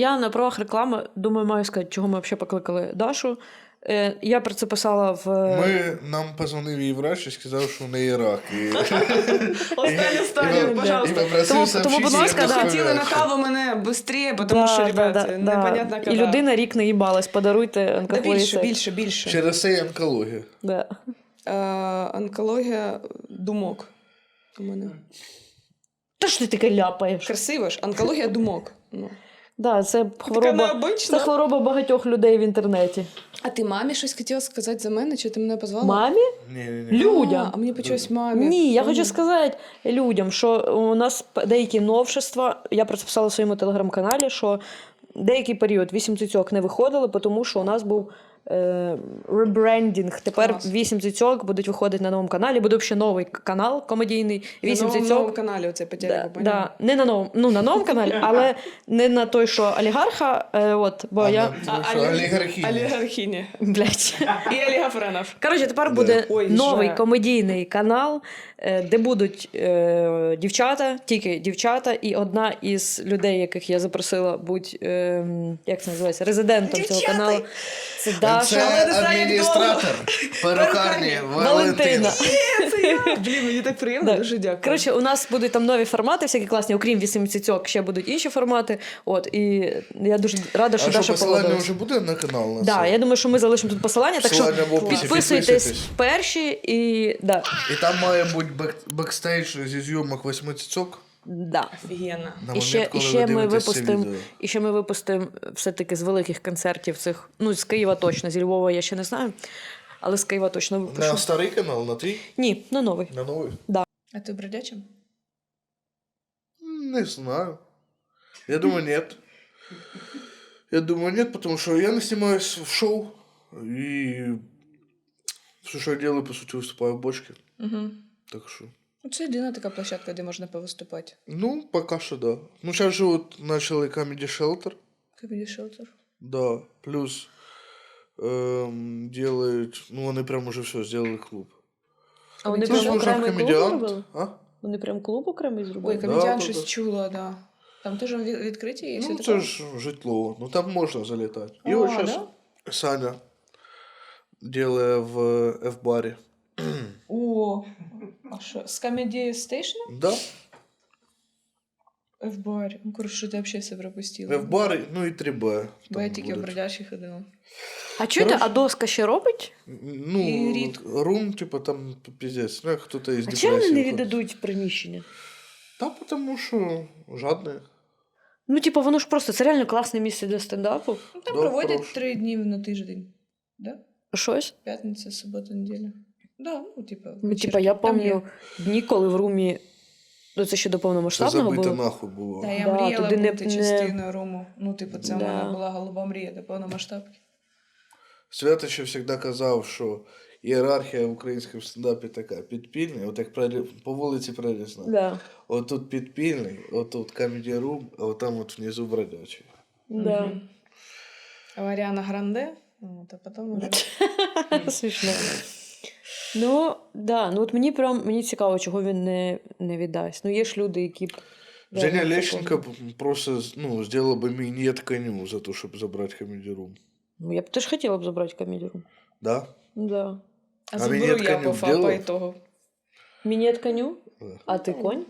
я на правах реклами думаю, маю сказати, чого ми взагалі покликали Дашу. Е, Я про це писала в. Ми, нам позвонив її врач і сказав, що у неї рак. І, Останнє стадію, пожалуйста. Тому- тому, будь ласка, да. Хотіли на каву мене швидше, тому Да, що, да, ребят, да, да. непонятно коли. І людина рік не їбалась, подаруйте Да більше, більше, більше. Через це і онкологія. Да. Е, онкологія думок у мене. Та ж ти таке ляпаєш? Красиво ж, онкологія думок. Ну. Да, це хвороба, це хвороба багатьох людей в інтернеті. А ти мамі щось хотіла сказати за мене, чи ти мене позвала? Мамі? Ні, ні, ні. Людям. А, а мені почалось мамі. Ні, я хочу сказати людям, що у нас деякі новшества, я про це писала в своєму телеграм-каналі, що деякий період вісім цицьок не виходили, тому що у нас був ребрендінг. Тепер Клас. вісім цицьок будуть виходити на новому каналі. Буде ще новий канал комедійний. На новому, новому каналі оце по Да, да, не на новому, ну на новому каналі, але не на той, що олігарха. Е, от, бо А, я. ну. Олігархіні. Блять. І Олега Френов. Коротше, тепер буде Ой, новий вже. комедійний канал, е, де будуть е, дівчата, тільки дівчата, і одна із людей, яких я запросила, будь е, як це називається, резидентом цього каналу. Це Даша. Це адміністратор перукарні Валентина. Валентина. Блін, мені так приємно, дуже дякую. Коротше, у нас будуть там нові формати, всякі класні, окрім вісім цицьок, ще будуть інші формати. От, і я дуже рада, що А що, Даша посилання вже буде на канал? На Да, це? я думаю, що ми залишимо тут посилання, так що Посилання в описі, підписуйтесь підписуйтесь. перші і да. І там має бути бек, бекстейдж зі зйомок восьми цицьок. Да. Офігенно. На І момент, ще, коли і ви ще ми дивитесь це випустимо, відео. і ще ми випустимо все-таки з великих концертів цих. Ну, з Києва точно, зі Львова я ще не знаю. Але з Києва точно випущу. На старий канал, на твій? Ні, на новий. На новий? А ти бродячим? Не знаю. Я думаю, нет. Я думаю, нет, потому что я не снимаюсь в шоу. И все, что я делаю, по сути, выступаю в бочке. Угу. Так что... Ну, це єдина така площадка, де можна повиступати. Ну, пока что да. Ну, сейчас же вот начали Comedy Shelter. Comedy Shelter. Да. Плюс эм, делают... Ну, они прям уже все сделали клуб. А вони Комедіант? прям Плюс нужен окремий клуб комедиант. зробили? А? Вони прям клуб окремий Ой, зробили? комедіан да, щось да. чула, да. Там теж ві- відкриті і все Ну, таке? это ж житло. Ну, там можно залетать. И А, вот сейчас да? Саня делая в F-баре. О, а що, з Comedy Station? Да, В барі. Ну, коротше, що ти взагалі все пропустила. F-бар, ну і 3Б. Бо я там тільки в будуть. бродячих ходила. А чуєте, а доска ще робить? Ну, І рідко. рум, типа, там пиздец. Ну, як хто-то із А чому вони не віддадуть приміщення? Та потому що жадні. Ну, типу, воно ж просто це реально класне місце для стендапу. Ну, там Да, проводять прошу. три дні на тиждень. Да? Щось. П'ятниця, субота, неділя. Да, ну, типа. Ну, вечірки. типа, я Там пам'ятаю є. дні, коли в румі. Ну, це ще до Це повномасштабного забите було. нахуй було. Та я Да, мріяла туди не- бути не- частиною руму. Ну, типу, це в Да. мене була голуба мрія до повномасштабки. Свято ще завжди казав, що ієрархія в українському стендапі така підпільна, от як прорі- по вулиці Прирізна. Да. От тут підпільний, от тут comedy room, а от там от внизу бродячий. Да. Мгм. Аваріана Гранде, от, а потім уже... Смішно. Ну, да, ну от мені прям мені цікаво, чого він не, не віддасть. Ну, є ж люди, які. Женя Лещенко просто ну, сделал бы минет коню за то, чтобы забрать comedy. Ну, я б теж хотіла б забрати комедію. Да? Да. А А заберу я коню по фа по вділав? ітогу. Мінет коню, Да. а ти конь?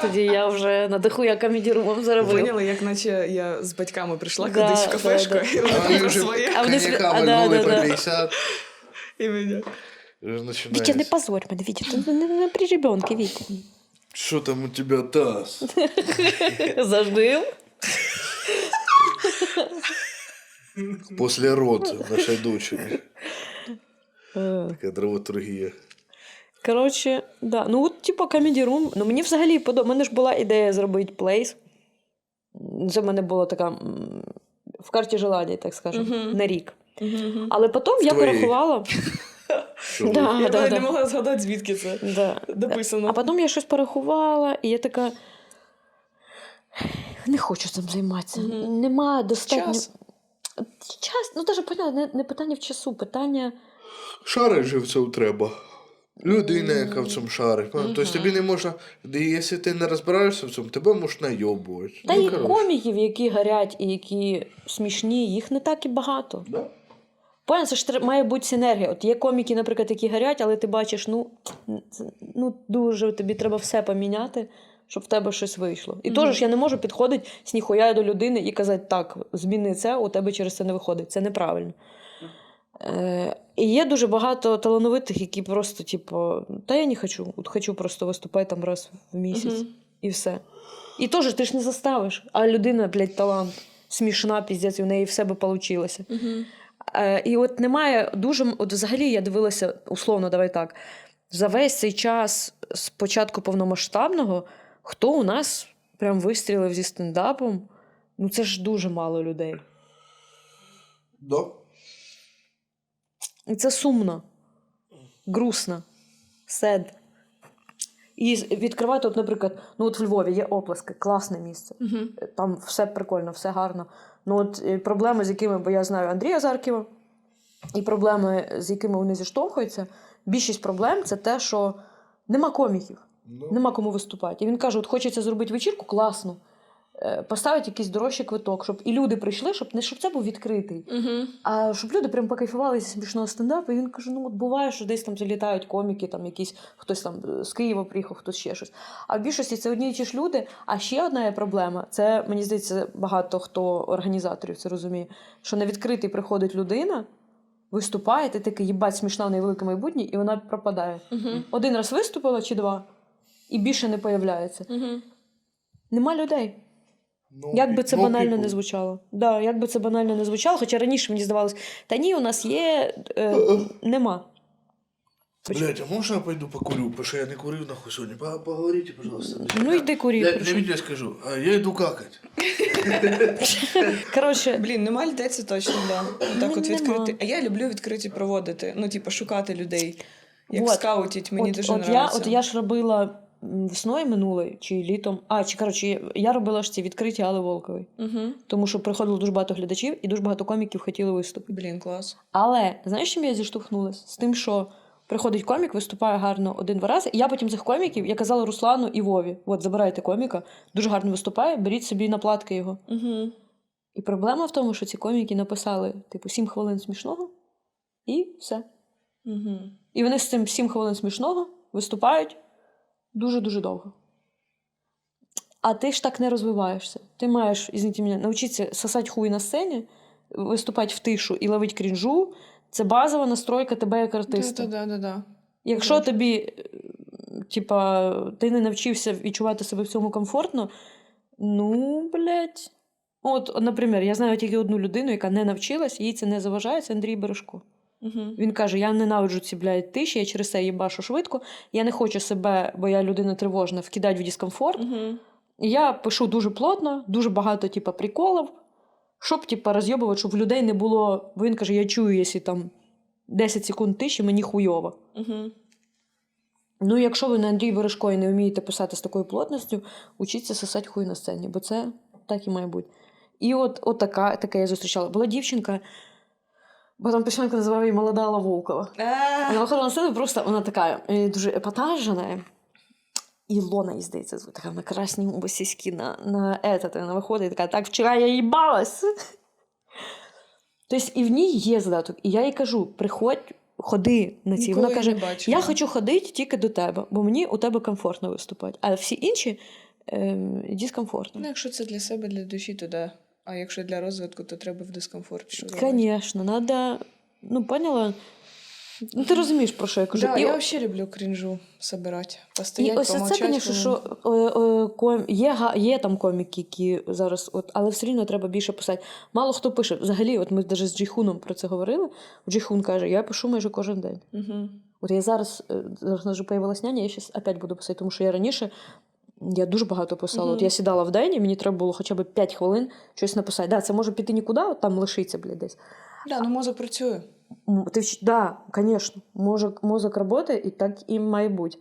Тоді я вже на даху я комедірумом заробив. Поняли, як наче я з батьками прийшла Да, кудись в кафешку, да. і А вони про своє, а, да, да, да. 50. і мене. Уже не позорь ти не, не при ребенку, Вітя. Что там у тебя таз? Зажив. После рода нашей дочери. Е, Такая драматургия. Коротше, да. Ну, от, типу, Comedy Room. Ну, мені взагалі подобається. У мене ж була ідея зробити плейс. Це в мене була така в карті желання, так скажемо, на рік. Але потім я порахувала. Да. Я навіть да. не могла згадати, звідки це Да. дописано. А потім я щось порахувала, і я така. Не хочу цим займатися. Нема достатньо. Час. Час, ну навіть поняла, не, не питання в часу, питання. Шари живців треба. людина, яка в цьому шарить. Ну, Тобто тобі не можна, якщо ти не розбираєшся в цьому, тебе можуть найобувати. Та ну, й коротше. коміків, які гарять і які смішні, їх не так і багато. Да. Понял, це ж має бути синергія. От є коміки, наприклад, які горять, але ти бачиш, ну, ну дуже тобі треба все поміняти, щоб в тебе щось вийшло. І Мгм. теж ж я не можу підходити з ніхуя до людини і казати, так, зміни це, у тебе через це не виходить. Це неправильно. Е, і є дуже багато талановитих, які просто, типу, та я не хочу, от хочу просто виступати там раз в місяць Мгм. і все. І теж ти ж не заставиш, а людина, блядь, талант. Смішна, піздець, і в неї все би получилося. Мгм. Е, і от немає дуже. От взагалі я дивилася, условно, давай так. За весь цей час з початку повномасштабного, хто у нас прям вистрілив зі стендапом, ну це ж дуже мало людей. Да. І це сумно, грустно, сед. І відкривати, от, наприклад, ну от в Львові є оплески, класне місце. Мгм. Там все прикольно, все гарно. Ну от е, проблеми, з якими, бо я знаю Андрія Зарківа, і проблеми, з якими вони зіштовхуються, більшість проблем це те, що нема коміків, Ну, нема кому виступати. І він каже: от хочеться зробити вечірку, класно. Е, Поставити якийсь дорожчий квиток, щоб і люди прийшли, щоб не щоб це був відкритий, Мгм. а щоб люди прям покайфували зі смішного стендапу. І він каже: ну от буває, що десь там залітають коміки, там якісь хтось там е, з Києва приїхав, хтось ще щось. А в більшості це одні і ті ж люди. А ще одна є проблема: це мені здається, багато хто організаторів це розуміє, що на відкритий приходить людина, виступає, ти такий їбать смішна в неї велике майбутнє, і вона пропадає. Мгм. Один раз виступила чи два, і більше не появляється. Мгм. Нема людей. Ну, Як би це ну, банально people. не звучало. Да, як би це банально не звучало, хоча раніше мені здавалось, та ні, у нас є. Е, нема. Блять, а можно я пойду покурю? Потому что я не курил нахуй сегодня. По- Поговорите, пожалуйста. Ну йди курі. Для, для хорошо. скажу. А я иду какать. Коротше, Блін, нема людей, це точно, да. Так Ну, от відкрити. А я люблю відкриті проводити. Ну, типу, шукати людей. Як скаутіть, мені от, дуже от, я, нравиться. от я ж робила весною минулої чи літом. А, чи коротше, я- робила ж ці відкриті Алли Волкової. Угу. Тому що приходило дуже багато глядачів і дуже багато коміків хотіли виступити. Блін, клас. Але знаєш, чим я зіштовхнулася? З тим, що приходить комік, виступає гарно один-два рази. І я потім цих коміків, я казала Руслану і Вові: от забирайте коміка, дуже гарно виступає, беріть собі на платки його. Угу. І проблема в тому, що ці коміки написали типу 7 хвилин смішного, і все. Угу. І вони з цим 7 хвилин смішного виступають дуже-дуже довго. А ти ж так не розвиваєшся. Ти маєш, извините мене, навчитися сосати хуй на сцені, виступати в тишу і ловити крінжу. Це базова настройка тебе як артиста. Да, да, да. Якщо тобі, типа, ти не навчився відчувати себе в цьому комфортно, ну, блядь. От, от, наприклад, я знаю тільки одну людину, яка не навчилась, їй це не заважає, це Андрій Бережко. Угу. Він каже: Я ненавиджу ці блядь, тиші, я через це їбашу швидко. Я не хочу себе, бо я людина тривожна, вкидати в дискомфорт. Угу. Я пишу дуже плотно, дуже багато, типа, приколів, щоб типа, розйобувати, щоб в людей не було. Бо він каже: я чую, якщо там 10 секунд тиші, мені хуйово. Угу. Ну, якщо ви на Андрій Бережко і не вмієте писати з такою плотністю, учіться сосати хуй на сцені, бо це так і має бути. І от, от така, таке я зустрічала. Була дівчинка, бо там письменка називав її молода Алла Вона виходила на сцену, просто вона така е, дуже епатажна. Ілона, їй здається, звуть, така на красній сіськи на, на этот, вона виходить і така, так вчора я їбалась. Тобто і в ній є задаток. І я їй кажу: приходь, ходи на ці. Вона каже, я хочу ходити тільки до тебе, бо мені у тебе комфортно виступати. А всі інші е, дискомфортно. Ну, якщо це для себе, для душі, то да. А якщо для розвитку, то треба в дискомфорт. Звісно, треба. Ну, поняла? Ну, ти розумієш, про що я кажу. Да, І я взагалі люблю крінжу собирати. І ось це, звісно, що е, е, ком... є, є там коміки, які зараз, от, але все рівно треба більше писати. Мало хто пише. Взагалі, от ми навіть з Джейхуном про це говорили. Джейхун каже, я пишу майже кожен день. Угу. От я зараз, е, зараз вже появилась няня, я зараз опять буду писати, тому що я раніше я дуже багато писала. От я сідала в день, і мені треба було хоча б 5 хвилин щось написати. Да, це може піти нікуди, от там лишиться, блядь, десь. Да, ну мозок працює. Ти, вч- да, звісно, мозок, мозок працює, і так і має бути.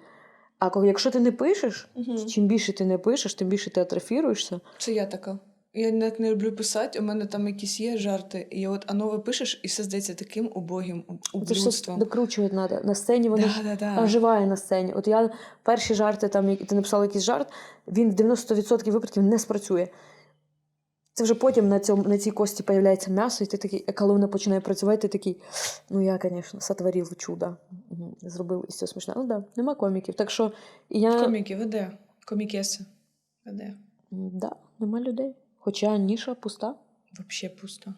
А коли, якщо ти не пишеш, чим більше ти не пишеш, тим більше ти атрофіруєшся. Це я така. Я ніяк не люблю писати, у мене там якісь є жарти, і от а нове пишеш, і все здається таким убогим ублюдством. докручувати треба. На сцені вони ж Да, да, да. оживає на сцені. От я перші жарти, там, ти написала якийсь жарт, він в 90% випадків не спрацює. Це вже потім на, цьому, на цій кості появляється м'ясо, і ти такий, а коли воно починає працювати, ти такий, ну я, звісно, сотворив чудо. Зробив із цього смішне. Ну да, нема коміків. Так що я. Коміки, веде. Комікеси. Веде. Да, нема людей. Хоча ніша пуста. Вообще пусто.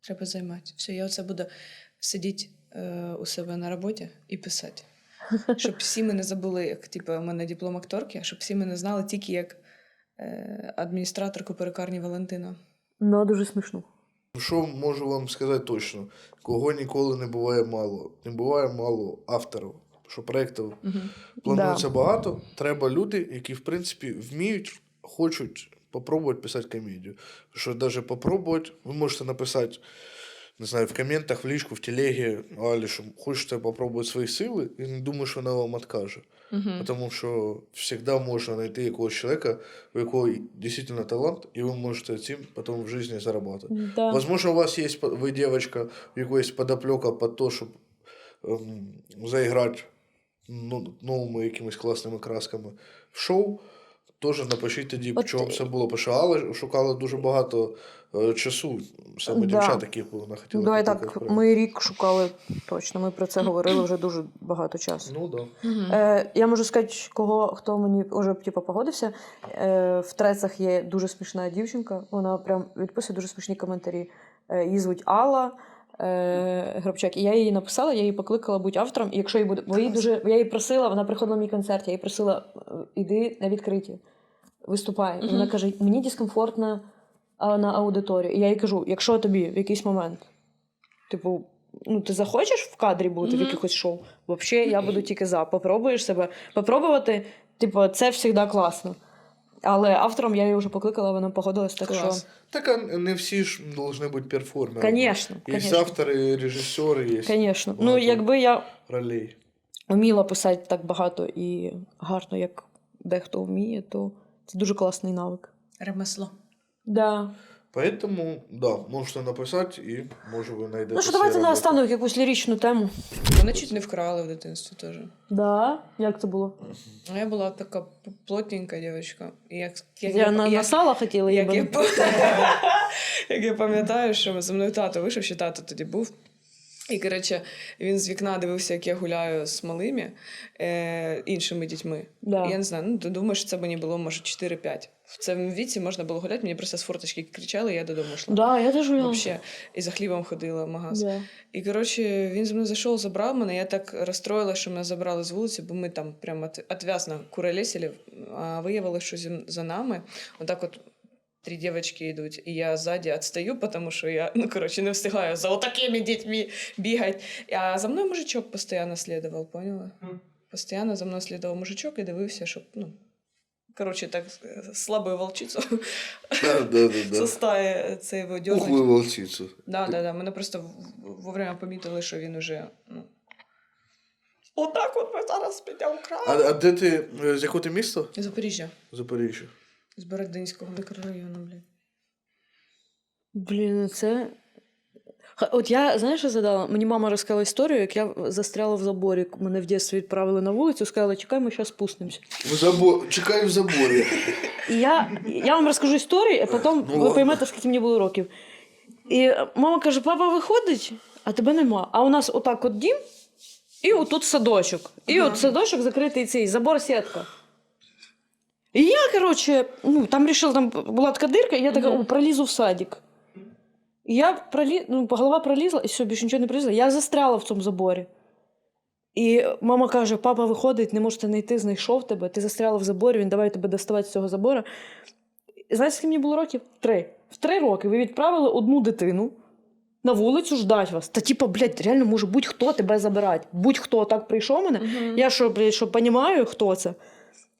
Треба займати. Все, я оце буду сидіти е, у себе на роботі і писати. Щоб всі мене забули, як типу, у мене диплом акторки, щоб всі мене знали тільки як е, адміністраторку перукарні Валентина. Ну, дуже смішно. Що можу вам сказати точно? Кого ніколи не буває мало. Не буває мало авторів. Що проєктів Угу. планується багато. Треба люди, які, в принципі, вміють, хочуть попробувати писати комедію. Що навіть попробувати, ви можете написати, не знаю, в коментах, в личку, в телегі, Алі, що хочете попробувати свої сили, і не думаю, що вона вам откаже. Угу. Потому що завжди можна знайти якогось чоловіка, у якого дійсно талант, і ви можете цим потім в житті заробляти. Да. Возможно, у вас есть, по- вы девочка, у якої есть подоплека под то, щоб ем, заіграти ну, новими якимись класними красками в шоу. Теж напишіть тоді, От- чого б це було. Бо Алла дуже багато е, часу, саме Да. дівчат, яких вона хотіла. Давай покликати так, проект. ми рік шукали точно. Ми про це говорили вже дуже багато часу. Ну да. Угу. Е, я можу сказати, кого хто мені вже типу, погодився. Е, в трецах є дуже смішна дівчинка. Вона прям відписує дуже смішні коментарі. Е, її звуть Алла. Е, Гробчак, і я її написала, я її покликала бути автором. І якщо їй буде, бо їй дуже я її просила, вона приходила на мій концерт, я її просила, е, іди на відкриті, виступай. І вона каже: мені дискомфортно а, на аудиторію. І я їй кажу: якщо тобі в якийсь момент, типу, ну ти захочеш в кадрі бути в якихось шоу, взагалі я буду тільки за. Попробуєш себе. Попробувати, типу, це завжди класно. Але автором я її вже покликала, вона погодилась, так Клас. Так а не всі ж повинні бути перформерами. Звісно, Є конечно. автори, режисери, є Звісно. Ну, якби я ролей. вміла писати так багато і гарно, як дехто вміє, то це дуже класний навик. Ремесло. Да. Поэтому, да, можете написати і може ви знайдете. Ну що, давайте на останок якусь ліричну тему. Мене чуть не вкрали в дитинстві теж. Да? Як це було? А я була така плотненька дівчинка. Як, як, Я на, на як, сало хотіла як, я, як я пам'ятаю, що зі мною тато вийшов, ще тато тоді був. І, коротше, він з вікна дивився, як я гуляю з малими е, іншими дітьми. Да. Я не знаю, ну ти думаєш, що це мені було, може, 4-5. В цьому віці можна було гуляти, мені просто з форточки кричали, я додому йшла. Да, я теж гуляла. Вообще. І за хлібом ходила в магаз. Да. І коротше, він зі мною зайшов, забрав мене. Я так розстроїла, що мене забрали з вулиці, бо ми там прямо от- отвязно куролесили, а виявилося, що за нами отак от. Три дівчатки йдуть, і я ззаді відстаю, тому що я, ну коротше, не встигаю за отакими дітьми бігати. А за мною мужичок постійно слідував, поняла? Постійно за мною слідував мужичок і дивився, щоб, ну. Коротше, так е, слабою волчицю Да, да, да, цей Ух видьорнуть. ви волчицю. Да, да, да. Мене просто в- в- вовремя помітили, що він уже. Ну... Отак от ми зараз підемо А, край. а де ти, е, з якого ти міста? Запоріжжя. Запоріжжя. З Бородинського мікрорайону, блін. Блін, ну це. От я, знаєш, що задала? Мені мама розказала історію, як я застряла в заборі. Мене в дитинстві відправили на вулицю, сказали, чекай, ми зараз спустимося. В забор... Чекаю в заборі. І я, я вам розкажу історію, а потім ви поймете, скільки мені було років. І мама каже: папа виходить, а тебе нема. А у нас отак от дім, і отут садочок. І Ага. от садочок закритий цей забор сітка. І я, коротше, ну, там рішила, там була така дирка, і я така Мгм. «О, пролізу в садик. І я пролі... ну, голова пролізла, і все, більше нічого не пролізла. Я застряла в цьому заборі. І мама каже: папа виходить, не можете знайти, знайшов тебе, ти застряла в заборі, він давай тебе доставати з цього забору. І знаєте, скільки мені було років? Три. В три роки ви відправили одну дитину на вулицю ждать вас. Та типа, блядь, реально може будь-хто тебе забирати. Будь-хто так прийшов мене. Я що, блядь, що розумію, хто це?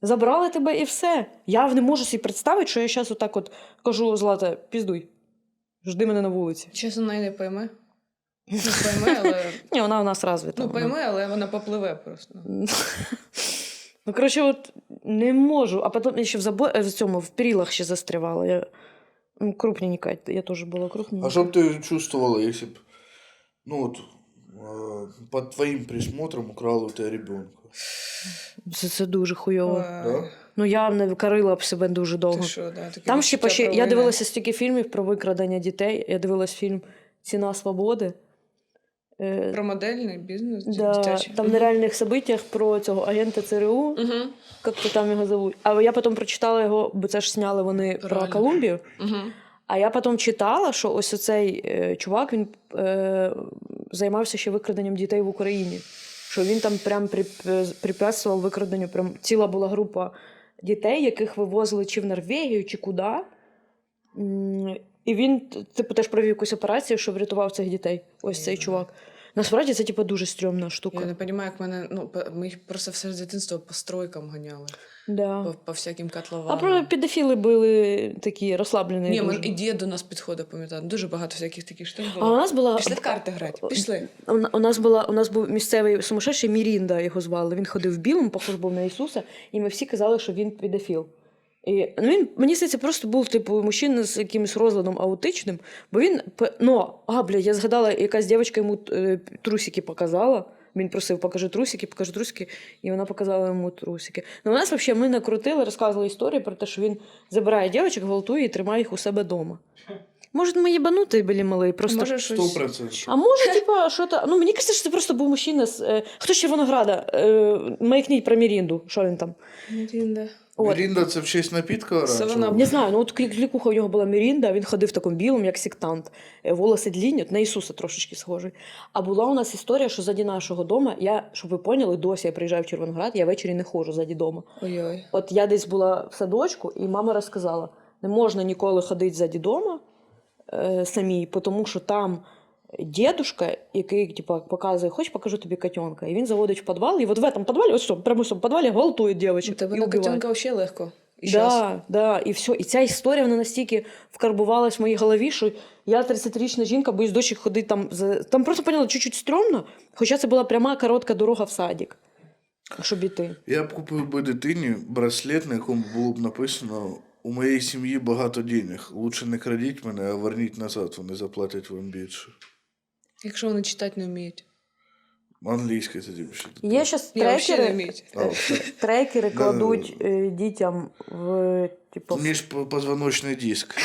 Забрали тебе і все. Я не можу собі представити, що я зараз отак от кажу, Злата, піздуй. Жди мене на вулиці. Чесно, вона й не пойме. Ну, пойме, але. Ні, вона у нас розвита. Ну, вона. пойме, але вона попливе просто. Ну, коротше, от не можу. А потім я ще в, забо... е, в цьому в перілах ще застрявала. Я... М, Крупненькая, я тоже была крупненькая. А что бы ты чувствовала, если бы, ну вот, э, под твоим присмотром украл у тебя ребенка? Це, це дуже хуйово. Да? Ну я не корила б себе дуже довго. Ти що, да, таке Там ще відчуття я дивилася стільки фільмів про викрадення дітей. Я дивилась фільм Ціна свободи. Е, Про модельний бізнес да, дитячий. там на реальних событиях про цього агента ЦРУ, Угу. як то там його зовуть. А я потім прочитала його, бо це ж сняли вони про Реально. Колумбію. Угу. А я потім читала, що ось оцей е, чувак він е, займався ще викраденням дітей в Україні. Що він там прям при, викраденню. Прям ціла була група дітей, яких вивозили чи в Норвегію, чи куди. І він, типу, теж провів якусь операцію, що врятував цих дітей. Ось цей чувак. Насправді це типу, дуже стрьомна штука. Я не розумію, як мене. Ну, ми їх просто все з дитинства по стройкам ганяли, Да. по, по всяким А про педофіли були такі розслаблені. Ні, дуже. і дід до нас підходить, пам'ятаю. Дуже багато всяких таких штук А у нас була Пішли в карти грати. Пішли. У, у нас була у нас був місцевий сумасшедший Мірінда, його звали. Він ходив в білому, похож був на Ісуса, і ми всі казали, що він педофіл. І ну, він, мені здається, просто був типу мужчина з якимось розладом аутичним, бо він ну, а, бля, я згадала, якась дівчинка йому е, трусики показала. Він просив, покажи трусики, покажи трусики, і вона показала йому трусики. Ну, у нас взагалі ми накрутили, розказували історії про те, що він забирає дівчинок, гвалтує і тримає їх у себе вдома. Може, ми їбанути були мали, просто Може, Сто щось. процентов. а може, типа, що то. Ну, мені кажеться, що це просто був мужчина з. Е, хто з Червонограда? Е, маякніть про Мірінду. Що він там? Мірінда. От. Миринда це в честь напитка Савана- оранжевого? Не знаю, ну от клі- клікуха у нього була Мірінда, він ходив в такому білому, як сектант. Е, Волоси длінні, от на Ісуса трошечки схожий. А була у нас історія, що заді нашого дому, я, щоб ви поняли, досі я приїжджаю в Червоноград, я ввечері не ходжу заді дому. Ой-ой. От я десь була в садочку, і мама розказала: не можна ніколи ходити заді дома е, самій, тому що там дедушка, який типа, показує, хоч покажу тобі котенка. І він заводить в підвал, і от в этом підвалі, ось що, прямо в цьому підвалі гвалтує У дівчинок. тебе на котенка взагалі легко. І щас. Да, да, і все. І ця історія вона настільки вкарбувалась в моїй голові, що я 30-річна жінка, боюсь дочі ходити там. За... Там просто поняла, чуть-чуть стрьомно, хоча це була пряма коротка дорога в садик, щоб іти. Я б купив би дитині браслет, на якому було б написано у моєї сім'ї багато денег. Лучше не крадіть мене, а верніть назад, вони заплатять вам більше. Якщо вони читати не вміють. Англійською тоді ще. Є Ні, взагалі не трекери, вміють. А, все. трекери кладуть е, дітям в типу. Між позвоночний диск.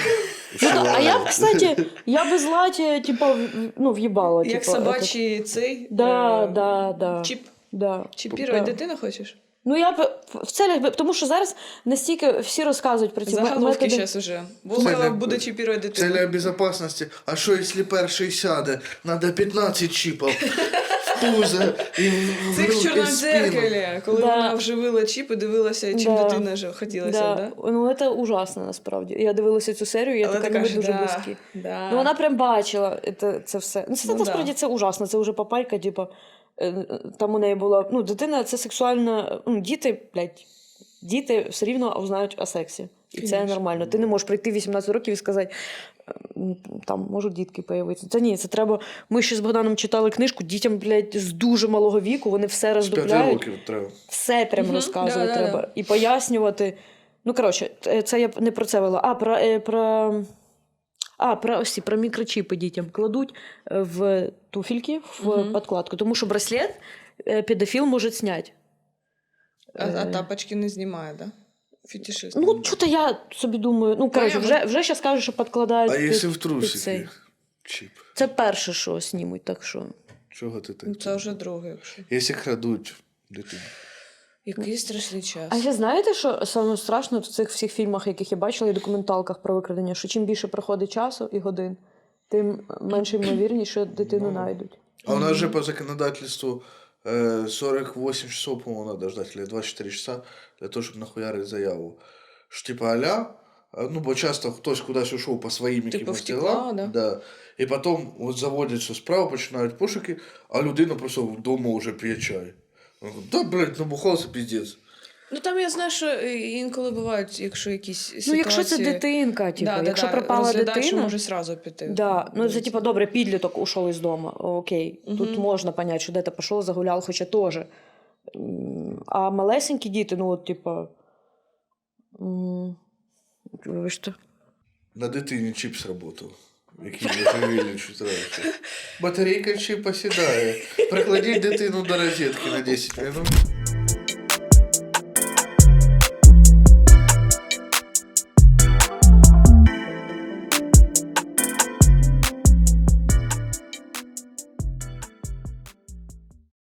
Ну, а я б, кстати, я би златі, типу, в- ну, в'їбала. Як типу, собачий цей. Да, е, да, да. Чіп. Да. Чіпірувати Да. дитину хочеш? Ну, я б в целях, би- тому що зараз настільки всі розказують про ці ме- Заголовки методи. зараз уже. Волкова Це буде чіпірувати дитину. Целя безопасности. А що, якщо перший сяде? Надо 15 чіпів в пузо і в Це як в руки, чорному спину. дзеркалі, коли Да. вона вживила чіп і дивилася, чим Да. дитина ж хотілося, Да. да? Ну, це ужасно насправді. Я дивилася цю серію, я Але така ти не дуже да, близькі. да. Ну, вона прям бачила це, це все. Ну, це Ну, насправді да. це ужасно. Це вже папайка, типу, е, там у неї була. Ну, дитина це сексуальна. Ну, діти, блядь, діти все рівно узнають о сексі. І це нормально. Ти не можеш прийти 18 років і сказати, там можуть дітки появитися. Це ні, це треба. Ми ще з Богданом читали книжку, дітям, блядь, з дуже малого віку, вони все роздупляють. років треба. Все прям Мгм, розказувати да-да-да. І пояснювати. Ну, коротше, це я б не про це вела. А, про. е, про... А, про ось ці, про мікрочіпи дітям кладуть е, в туфельки, в Мгм. подкладку, тому що браслет е, педофіл може зняти. А, а Е, тапочки не знімає, да? Фетишист. Ну, що-то я собі думаю. Ну, коротше, вже, вже зараз кажуть, що підкладають. А під- якщо в під трусики? цей. Чіп. Це перше, що знімуть, так що. Чого ти так? Ну, Це вже друге, якщо. Якщо крадуть дитину. Який страшний час. А ще знаєте, що саме страшно в цих всіх фільмах, яких я бачила, і документалках про викрадення, що чим більше проходить часу і годин, тим менше ймовірність, що дитину Ну. знайдуть. А у нас же по законодательству э, 48 часов, по-моему, надо ждать, или 24 часа для того, щоб нахуярити заяву. Що типа аля, ну, бо часто хтось кудись ушов по своїм Типу, якимось ділам, да? да. і потім от заводяться справи, починають пошуки, а людина просто вдома вже п'є чай. Він говорить, Да, блядь, набухався піздець. Ну там я знаю, що інколи бувають, якщо якісь ситуації... Ну, якщо це дитинка, типу, да, якщо да, пропала дитина. може зразу піти. Да, ну це типа добре, підліток ушов із дому. Окей, тут можна понять, що де ти пішов, загуляв, хоча теж. А малесенькі діти, ну от, типа. м, Вибачте. На дитині чіп сработав. Який живили чуть. Батарейка чи посідає. Прикладіть дитину до розетки на 10 минут.